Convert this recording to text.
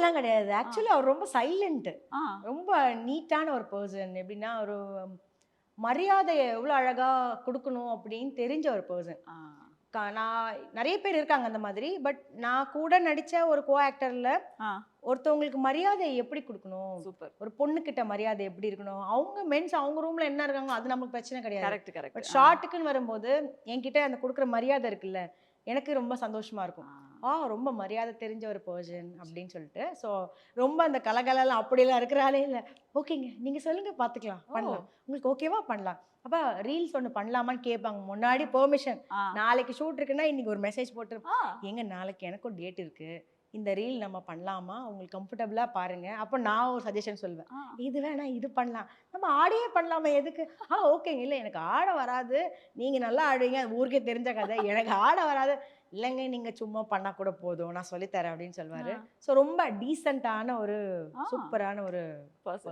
அப்படியெல்லாம் கிடையாது. ஆக்சுவலி அவர் ரொம்ப சைலண்ட் ஆ. ரொம்ப நீட்டான ஒரு பர்சன் எப்படின்னா ஒரு மரியாதையை எவ்வளோ அழகா கொடுக்கணும் அப்படின்னு தெரிஞ்ச ஒரு பர்சன். நான் நிறைய பேர் இருக்காங்க அந்த மாதிரி. பட் நான் கூட நடிச்ச ஒரு கோ ஆக்டர்ல ஒருத்தவங்களுக்கு மரியாதை எப்படி கொடுக்கணும்? சூப்பர். ஒரு பொண்ணுக்கிட்ட மரியாதை எப்படி இருக்கணும்? அவங்க மென்ஸ் அவங்க ரூம்ல என்ன இருக்காங்களோ அது நமக்கு பிரச்சனை கிடையாது. கரெக்ட் பட் கரெக்ட் ஷார்ட்டுக்குன்னு வரும்போது என்கிட்ட அந்த கொடுக்குற மரியாதை இருக்குல்ல எனக்கு ரொம்ப சந்தோஷமா இருக்கும். ஆ ரொம்ப மரியாதை தெரிஞ்ச ஒரு பர்சன் அப்படின்னு சொல்லிட்டு. ஸோ ரொம்ப அந்த கலகலலாம் அப்படியெல்லாம் இருக்கிற ஆளே இல்லை. ஓகேங்க நீங்கள் சொல்லுங்க பார்த்துக்கலாம் பண்ணலாம். உங்களுக்கு ஓகேவா பண்ணலாம். அப்போ ரீல்ஸ் ஒன்று பண்ணலாமான்னு கேட்பாங்க. முன்னாடி பெர்மிஷன் நாளைக்கு ஷூட் இருக்குன்னா இன்னைக்கு ஒரு மெசேஜ் போட்டு ஏங்க நாளைக்கு எனக்கும் டேட் இருக்கு. இந்த ரீல் நம்ம பண்ணலாமா? உங்களுக்கு கம்ஃபர்டபுளா பாருங்க. அப்போ நான் ஒரு சஜஷன் சொல்வேன். இது வேணா இது பண்ணலாம். நம்ம ஆடியே பண்ணலாமா எதுக்கு? ஆ ஓகேங்க இல்லை எனக்கு ஆட வராது. நீங்கள் நல்லா ஆடுவீங்க. அது ஊருக்கே தெரிஞ்ச கதை. எனக்கு ஆட வராது. இல்லைங்க நீங்கள் சும்மா பண்ணால் கூட போதும். நான் சொல்லித்தரேன் அப்படின்னு சொல்லுவார் ஸோ ரொம்ப டீசெண்டான ஒரு. சூப்பரான ஒரு பர்சன்